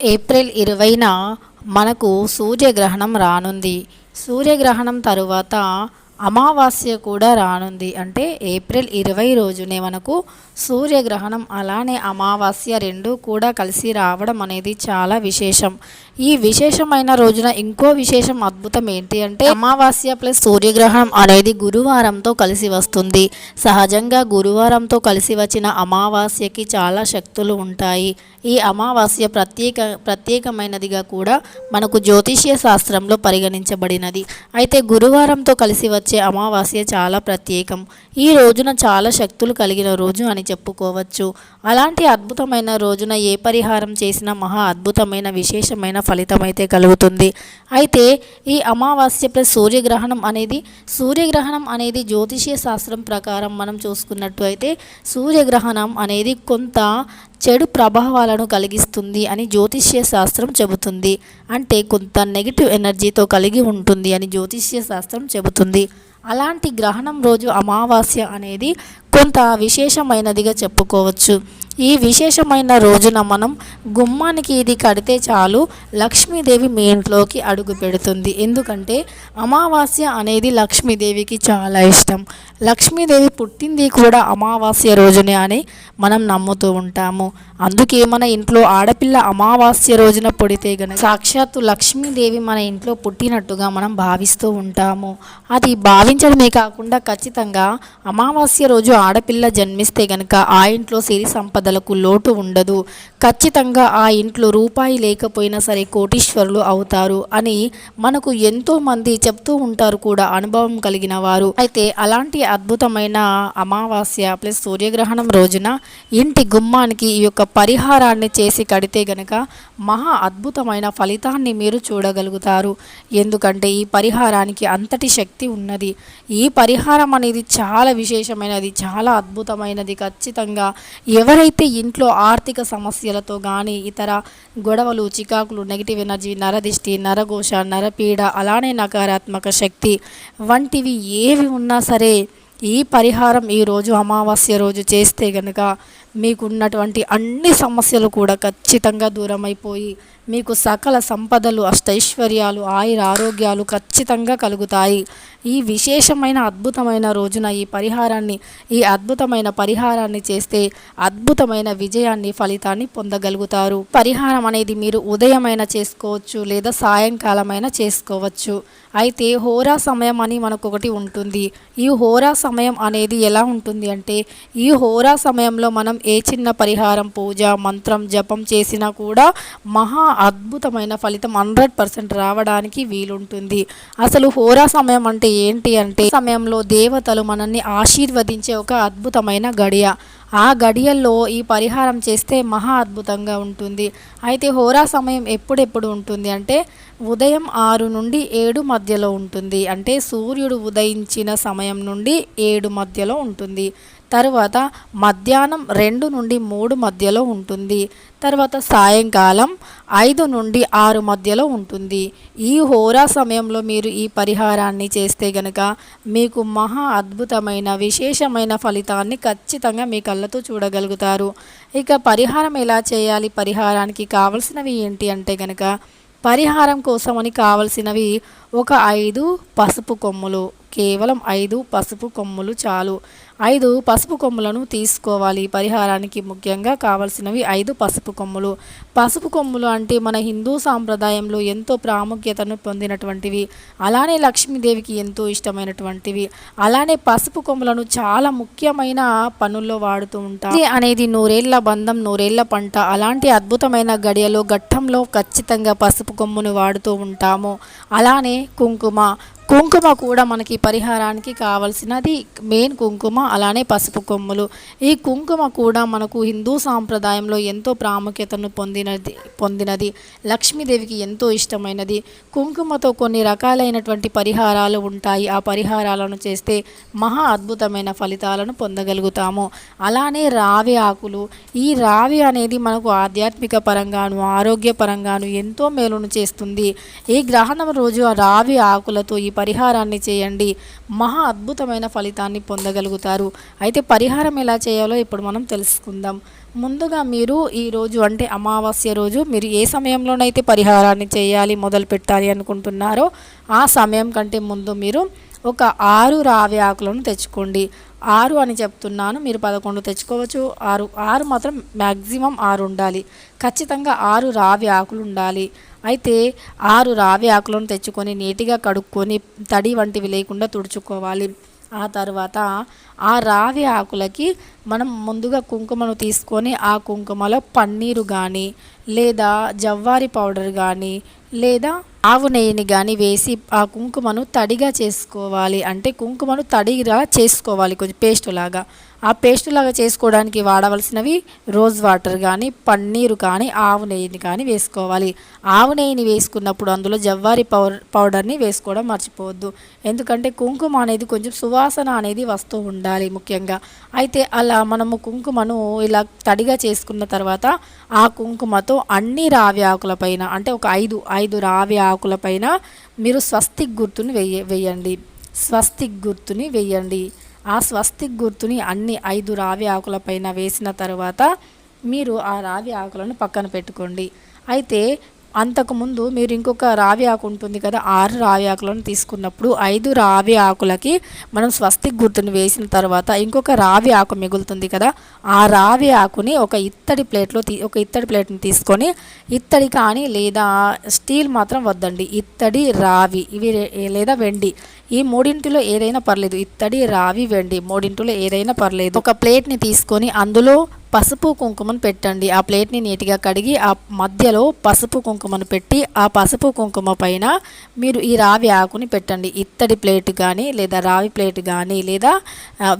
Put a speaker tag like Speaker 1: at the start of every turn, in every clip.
Speaker 1: April ఇరవైన మనకు సూర్యగ్రహణం రానుంది. సూర్యగ్రహణం తరువాత అమావాస్య కూడా రానుంది. అంటే ఏప్రిల్ ఇరవై రోజునే మనకు సూర్యగ్రహణం అలానే అమావాస్య రెండు కూడా కలిసి రావడం అనేది చాలా విశేషం. ఈ విశేషమైన రోజున ఇంకో విశేషం అద్భుతం ఏంటి అంటే అమావాస్య ప్లస్ సూర్యగ్రహణం అనేది గురువారంతో కలిసి వస్తుంది. సహజంగా గురువారంతో కలిసి వచ్చిన అమావాస్యకి చాలా శక్తులు ఉంటాయి. ఈ అమావాస్య ప్రత్యేక ప్రత్యేకమైనదిగా కూడా మనకు జ్యోతిష్య శాస్త్రంలో పరిగణించబడినది. అయితే గురువారంతో కలిసి వచ్చే అమావాస్య చాలా ప్రత్యేకం. ఈ రోజున చాలా శక్తులు కలిగిన రోజు అని చెప్పుకోవచ్చు. అలాంటి అద్భుతమైన రోజున ఏ పరిహారం చేసినా మహా అద్భుతమైన విశేషమైన ఫలితం అయితే కలుగుతుంది. అయితే ఈ అమావాస్య ప్లస్ సూర్యగ్రహణం అనేది సూర్యగ్రహణం అనేది జ్యోతిష్య శాస్త్రం ప్రకారం మనం చూసుకున్నట్టు అయితే సూర్యగ్రహణం అనేది కొంత చెడు ప్రభావాలను కలిగిస్తుంది అని జ్యోతిష్య శాస్త్రం చెబుతుంది. అంటే కొంత నెగిటివ్ ఎనర్జీతో కలిగి ఉంటుంది అని జ్యోతిష్య శాస్త్రం చెబుతుంది. అలాంటి గ్రహణం రోజు అమావాస్య అనేది కొంత విశేషమైనదిగా చెప్పుకోవచ్చు. ఈ విశేషమైన రోజున మనం గుమ్మానికి ఇది కడితే చాలు లక్ష్మీదేవి మీ ఇంట్లోకి అడుగు పెడుతుంది. ఎందుకంటే అమావాస్య అనేది లక్ష్మీదేవికి చాలా ఇష్టం. లక్ష్మీదేవి పుట్టింది కూడా అమావాస్య రోజునే అని మనం నమ్ముతూ ఉంటాము. అందుకే మన ఇంట్లో ఆడపిల్ల అమావాస్య రోజున పుడితే గనక సాక్షాత్తు లక్ష్మీదేవి మన ఇంట్లో పుట్టినట్టుగా మనం భావిస్తూ ఉంటాము. అది భావించడమే కాకుండా ఖచ్చితంగా అమావాస్య రోజు ఆడపిల్ల జన్మిస్తే గనక ఆ ఇంట్లో సిరి సంపదలకు లోటు ఉండదు. ఖచ్చితంగా ఆ ఇంట్లో రూపాయి లేకపోయినా సరే కోటీశ్వరులు అవుతారు అని మనకు ఎంతో మంది చెప్తూ ఉంటారు కూడా అనుభవం కలిగిన వారు. అయితే అలాంటి అద్భుతమైన అమావాస్య ప్లస్ సూర్యగ్రహణం రోజున ఇంటి గుమ్మానికి ఈ యొక్క పరిహారాన్ని చేసి కడితే గనక మహా అద్భుతమైన ఫలితాన్ని మీరు చూడగలుగుతారు. ఎందుకంటే ఈ పరిహారానికి అంతటి శక్తి ఉన్నది. ఈ పరిహారం అనేది చాలా విశేషమైనది చాలా అద్భుతమైనది. ఖచ్చితంగా ఎవరైతే ఇంట్లో ఆర్థిక సమస్యలతో కానీ ఇతర గొడవలు చికాకులు నెగిటివ్ ఎనర్జీ నరదిష్టి నరఘోష నరపీడ అలానే నకారాత్మక శక్తి వంటివి ఏవి ఉన్నా సరే ఈ పరిహారం ఈరోజు అమావాస్య రోజు చేస్తే గనుక మీకున్నటువంటి అన్ని సమస్యలు కూడా ఖచ్చితంగా దూరమైపోయి మీకు సకల సంపదలు అష్టైశ్వర్యాలు ఆయుర ఆరోగ్యాలు ఖచ్చితంగా కలుగుతాయి. ఈ విశేషమైన అద్భుతమైన రోజున ఈ పరిహారాన్ని ఈ అద్భుతమైన పరిహారాన్ని చేస్తే అద్భుతమైన విజయాన్ని ఫలితాన్ని పొందగలుగుతారు. పరిహారం అనేది మీరు ఉదయమైన చేసుకోవచ్చు లేదా సాయంకాలమైన చేసుకోవచ్చు. అయితే హోరా సమయం అని మనకు ఒకటి ఉంటుంది. ఈ హోరా సమయం అనేది ఎలా ఉంటుంది అంటే ఈ హోరా సమయంలో మనం ఏ చిన్న పరిహారం పూజ మంత్రం జపం చేసినా కూడా మహా అద్భుతమైన ఫలితం హండ్రెడ్ పర్సెంట్ రావడానికి వీలుంటుంది. అసలు హోరా సమయం అంటే ఏంటి అంటే సమయంలో దేవతలు మనల్ని ఆశీర్వదించే ఒక అద్భుతమైన గడియ. ఆ గడియల్లో ఈ పరిహారం చేస్తే మహా అద్భుతంగా ఉంటుంది. అయితే హోరా సమయం ఎప్పుడెప్పుడు ఉంటుంది అంటే ఉదయం ఆరు నుండి ఏడు మధ్యలో ఉంటుంది. అంటే సూర్యుడు ఉదయించిన సమయం నుండి ఏడు మధ్యలో ఉంటుంది. తర్వాత మధ్యాహ్నం రెండు నుండి మూడు మధ్యలో ఉంటుంది. తర్వాత సాయంకాలం ఐదు నుండి ఆరు మధ్యలో ఉంటుంది. ఈ హోరా సమయంలో మీరు ఈ పరిహారాన్ని చేస్తే గనక మీకు మహా అద్భుతమైన విశేషమైన ఫలితాన్ని ఖచ్చితంగా మీ కళ్ళతో చూడగలుగుతారు. ఇక పరిహారం ఎలా చేయాలి? పరిహారానికి కావలసినవి ఏంటి అంటే గనక పరిహారం కోసమని కావలసినవి ఒక ఐదు పసుపు కొమ్ములు. కేవలం ఐదు పసుపు కొమ్ములు చాలు. ఐదు పసుపు కొమ్ములను తీసుకోవాలి. పరిహారానికి ముఖ్యంగా కావలసినవి ఐదు పసుపు కొమ్ములు. పసుపు కొమ్ములు అంటే మన హిందూ సాంప్రదాయంలో ఎంతో ప్రాముఖ్యతను పొందినటువంటివి. అలానే లక్ష్మీదేవికి ఎంతో ఇష్టమైనటువంటివి. అలానే పసుపు కొమ్ములను చాలా ముఖ్యమైన పనుల్లో వాడుతూ ఉంటారు అనేది నూరేళ్ళ బంధం నూరేళ్ళ పంట. అలాంటి అద్భుతమైన గడియలో ఘట్టంలో ఖచ్చితంగా పసుపు కొమ్మును వాడుతూ ఉంటాము. అలానే కుంకుమ కుంకుమ కూడా మనకి పరిహారానికి కావలసినది మెయిన్ కుంకుమ అలానే పసుపు కొమ్ములు. ఈ కుంకుమ కూడా మనకు హిందూ సాంప్రదాయంలో ఎంతో ప్రాముఖ్యతను పొందినది పొందినది. లక్ష్మీదేవికి ఎంతో ఇష్టమైనది. కుంకుమతో కొన్ని రకాలైనటువంటి పరిహారాలు ఉంటాయి. ఆ పరిహారాలను చేస్తే మహా అద్భుతమైన ఫలితాలను పొందగలుగుతాము. అలానే రావి ఆకులు. ఈ రావి అనేది మనకు ఆధ్యాత్మిక పరంగాను ఆరోగ్య పరంగాను ఎంతో మేలును చేస్తుంది. ఈ గ్రహణం రోజు ఆ రావి ఆకులతో ఈ పరిహారాన్ని చేయండి. మహా అద్భుతమైన ఫలితాన్ని పొందగలుగుతారు. అయితే పరిహారం ఎలా చేయాలో ఇప్పుడు మనం తెలుసుకుందాం. ముందుగా మీరు ఈరోజు అంటే అమావాస్య రోజు మీరు ఏ సమయంలోనైతే పరిహారాన్ని చేయాలి మొదలు పెట్టాలి అనుకుంటున్నారో ఆ సమయం కంటే ముందు మీరు ఒక ఆరు రావి ఆకులను తెచ్చుకోండి. ఆరు అని చెప్తున్నాను మీరు పదకొండు తెచ్చుకోవచ్చు. ఆరు ఆరు మాత్రం మ్యాక్సిమం ఆరు ఉండాలి. ఖచ్చితంగా ఆరు రావి ఆకులు ఉండాలి. అయితే ఆరు రావి ఆకులను తెచ్చుకొని నీట్గా కడుక్కొని తడి వంటివి లేకుండా తుడుచుకోవాలి. ఆ తర్వాత ఆ రావి ఆకులకి మనం ముందుగా కుంకుమను తీసుకొని ఆ కుంకుమలో పన్నీరు కానీ లేదా జవ్వారి పౌడర్ కానీ లేదా ఆవు నెయ్యిని కానీ వేసి ఆ కుంకుమను తడిగా చేసుకోవాలి. అంటే కుంకుమను తడిగా చేసుకోవాలి కొంచెం పేస్ట్ లాగా. ఆ పేస్ట్ లాగా చేసుకోవడానికి వాడవలసినవి రోజ్ వాటర్ కానీ పన్నీరు కానీ ఆవు నెయ్యిని కానీ వేసుకోవాలి. ఆవు నెయ్యిని వేసుకున్నప్పుడు అందులో జవ్వారి పౌడర్ పౌడర్ని వేసుకోవడం మర్చిపోవద్దు. ఎందుకంటే కుంకుమ అనేది కొంచెం సువాసన అనేది వస్తూ ఉండాలి ముఖ్యంగా. అయితే అలా మనము కుంకుమను ఇలా తడిగా చేసుకున్న తర్వాత ఆ కుంకుమతో అన్ని రావి ఆకుల పైన అంటే ఒక ఐదు ఐదు రావి ఆకు ఆకులపైన మీరు స్వస్తిక్ గుర్తుని వెయ్య వేయండి స్వస్తిక్ గుర్తుని వెయ్యండి. ఆ స్వస్తిక్ గుర్తుని అన్ని ఐదు రావి ఆకులపైన వేసిన తర్వాత మీరు ఆ రావి ఆకులను పక్కన పెట్టుకోండి. అయితే అంతకుముందు మీరు ఇంకొక రావి ఆకు ఉంటుంది కదా ఆరు రావి ఆకులను తీసుకున్నప్పుడు ఐదు రావి ఆకులకి మనం స్వస్తిక్ గుర్తుని వేసిన తర్వాత ఇంకొక రావి ఆకు మిగులుతుంది కదా ఆ రావి ఆకుని ఒక ఇత్తడి ప్లేట్లో తీ ఒక ఇత్తడి ప్లేట్ని తీసుకొని ఇత్తడి కానీ లేదా స్టీల్ మాత్రం వద్దండి. ఇత్తడి రావి ఇవి లేదా వెండి ఈ మూడింటిలో ఏదైనా పర్లేదు. ఇత్తడి రావి వెండి మూడింటిలో ఏదైనా పర్లేదు. ఒక ప్లేట్ని తీసుకొని అందులో పసుపు కుంకుమను పెట్టండి. ఆ ప్లేట్ని నీట్గా కడిగి ఆ మధ్యలో పసుపు కుంకుమను పెట్టి ఆ పసుపు కుంకుమ పైన మీరు ఈ రావి ఆకుని పెట్టండి. ఇత్తడి ప్లేట్ కానీ లేదా రావి ప్లేట్ కానీ లేదా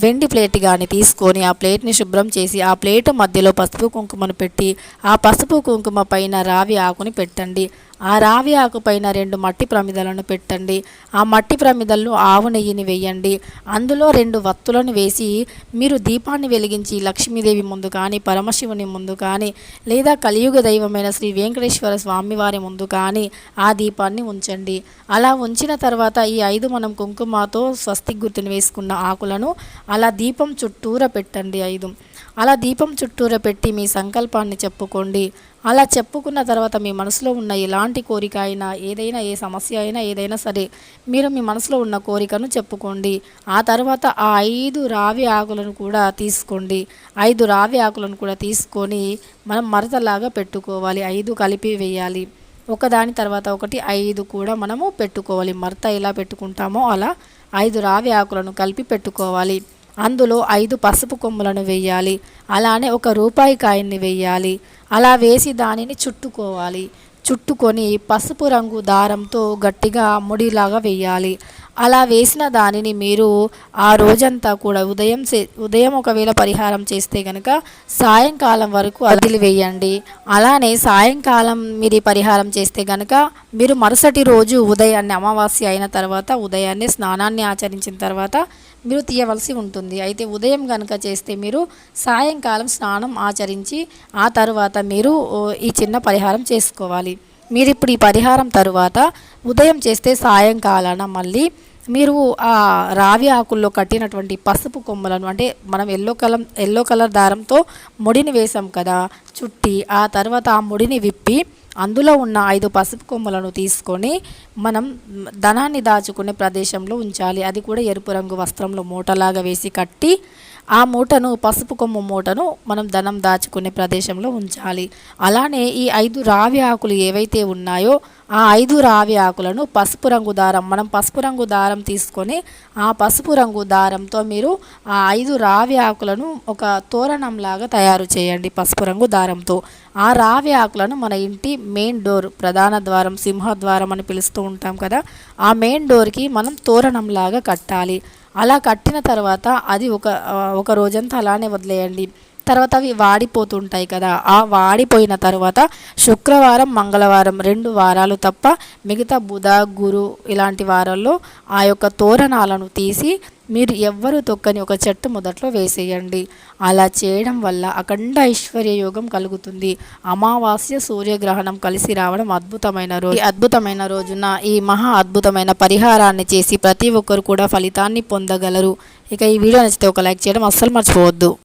Speaker 1: వెండి ప్లేట్ కానీ తీసుకొని ఆ ప్లేట్ని శుభ్రం చేసి ఆ ప్లేట్ మధ్యలో పసుపు కుంకుమను పెట్టి ఆ పసుపు కుంకుమ పైన రావి ఆకుని పెట్టండి. ఆ రావి ఆకుపైన రెండు మట్టి ప్రమిదలను పెట్టండి. ఆ మట్టి ప్రమిదల్లో ఆవు నెయ్యిని వేయండి. అందులో రెండు వత్తులను వేసి మీరు దీపాన్ని వెలిగించి లక్ష్మీదేవి ముందు కానీ పరమశివుని ముందు కానీ లేదా కలియుగ దైవమైన శ్రీ వెంకటేశ్వర స్వామివారి ముందు కానీ ఆ దీపాన్ని ఉంచండి. అలా ఉంచిన తర్వాత ఈ ఐదు మనం కుంకుమతో స్వస్తి గుర్తుని వేసుకున్న ఆకులను అలా దీపం చుట్టూర పెట్టండి ఐదు. అలా దీపం చుట్టూర పెట్టి మీ సంకల్పాన్ని చెప్పుకోండి. అలా చెప్పుకున్న తర్వాత మీ మనసులో ఉన్న ఎలాంటి కోరిక అయినా ఏదైనా ఏ సమస్య అయినా ఏదైనా సరే మీరు మీ మనసులో ఉన్న కోరికను చెప్పుకోండి. ఆ తర్వాత ఆ ఐదు రావి ఆకులను కూడా తీసుకోండి. ఐదు రావి ఆకులను కూడా తీసుకొని మనం మరతలాగా పెట్టుకోవాలి. ఐదు కలిపి వేయాలి. ఒకదాని తర్వాత ఒకటి ఐదు కూడా మనము పెట్టుకోవాలి. మరత ఎలా పెట్టుకుంటామో అలా ఐదు రావి ఆకులను కలిపి పెట్టుకోవాలి. అందులో ఐదు పసుపు కొమ్ములను వేయాలి. అలానే ఒక రూపాయి కాయన్ని వేయాలి. అలా వేసి దానిని చుట్టుకోవాలి. చుట్టుకొని పసుపు రంగు దారంతో గట్టిగా ముడిలాగా వేయాలి. అలా వేసిన దానిని మీరు ఆ రోజంతా కూడా ఉదయం ఉదయం ఒకవేళ పరిహారం చేస్తే కనుక సాయంకాలం వరకు వదిలివేయండి అలానే సాయంకాలం మీరు పరిహారం చేస్తే కనుక మీరు మరుసటి రోజు ఉదయాన్నే అమావాస్య అయిన తర్వాత ఉదయాన్నే స్నానాన్ని ఆచరించిన తర్వాత మీరు తీయవలసి ఉంటుంది. అయితే ఉదయం కనుక చేస్తే మీరు సాయంకాలం స్నానం ఆచరించి ఆ తర్వాత మీరు ఈ చిన్న పరిహారం చేసుకోవాలి. మీరు ఇప్పుడు ఈ పరిహారం తరువాత ఉదయం చేస్తే సాయంకాలాన మళ్ళీ మీరు ఆ రావి ఆకుల్లో కట్టినటువంటి పసుపు కొమ్మలను అంటే మనం ఎల్లో కలర్ ఎల్లో కలర్ దారంతో ముడిని వేసాం కదా చుట్టి ఆ తర్వాత ఆ ముడిని విప్పి అందులో ఉన్న ఐదు పసుపు కొమ్మలను తీసుకొని మనం ధనాన్ని దాచుకునే ప్రదేశంలో ఉంచాలి. అది కూడా ఎరుపు రంగు వస్త్రంలో మూటలాగా వేసి కట్టి ఆ మూటను పసుపు కొమ్ము మూటను మనం ధనం దాచుకునే ప్రదేశంలో ఉంచాలి. అలానే ఈ ఐదు రావి ఆకులు ఏవైతే ఉన్నాయో ఆ ఐదు రావి ఆకులను పసుపు రంగు దారం మనం పసుపు రంగు దారం తీసుకొని ఆ పసుపు రంగు దారంతో మీరు ఆ ఐదు రావి ఆకులను ఒక తోరణంలాగా తయారు చేయండి పసుపు రంగు దారంతో. ఆ రావి ఆకులను మన ఇంటి మెయిన్ డోర్ ప్రధాన ద్వారం సింహద్వారం అని పిలుస్తూ ఉంటాం కదా ఆ మెయిన్ డోర్కి మనం తోరణంలాగా కట్టాలి. అలా కట్టిన తర్వాత అది ఒక ఒక రోజంతా అలానే వదిలేయండి. తర్వాత అవి వాడిపోతుంటాయి కదా. ఆ వాడిపోయిన తర్వాత శుక్రవారం మంగళవారం రెండు వారాలు తప్ప మిగతా బుధ గురు ఇలాంటి వారాల్లో ఆ యొక్క తోరణాలను తీసి మీరు ఎవ్వరూ తొక్కని ఒక చెట్టు మొదట్లో వేసేయండి. అలా చేయడం వల్ల అఖండ ఐశ్వర్య యోగం కలుగుతుంది. అమావాస్య సూర్యగ్రహణం కలిసి రావడం అద్భుతమైన రోజు అద్భుతమైన రోజున ఈ మహా అద్భుతమైన పరిహారాన్ని చేసి ప్రతి ఒక్కరు కూడా ఫలితాన్ని పొందగలరు. ఇక ఈ వీడియో నచ్చితే ఒక లైక్ చేయడం అస్సలు మర్చిపోవద్దు.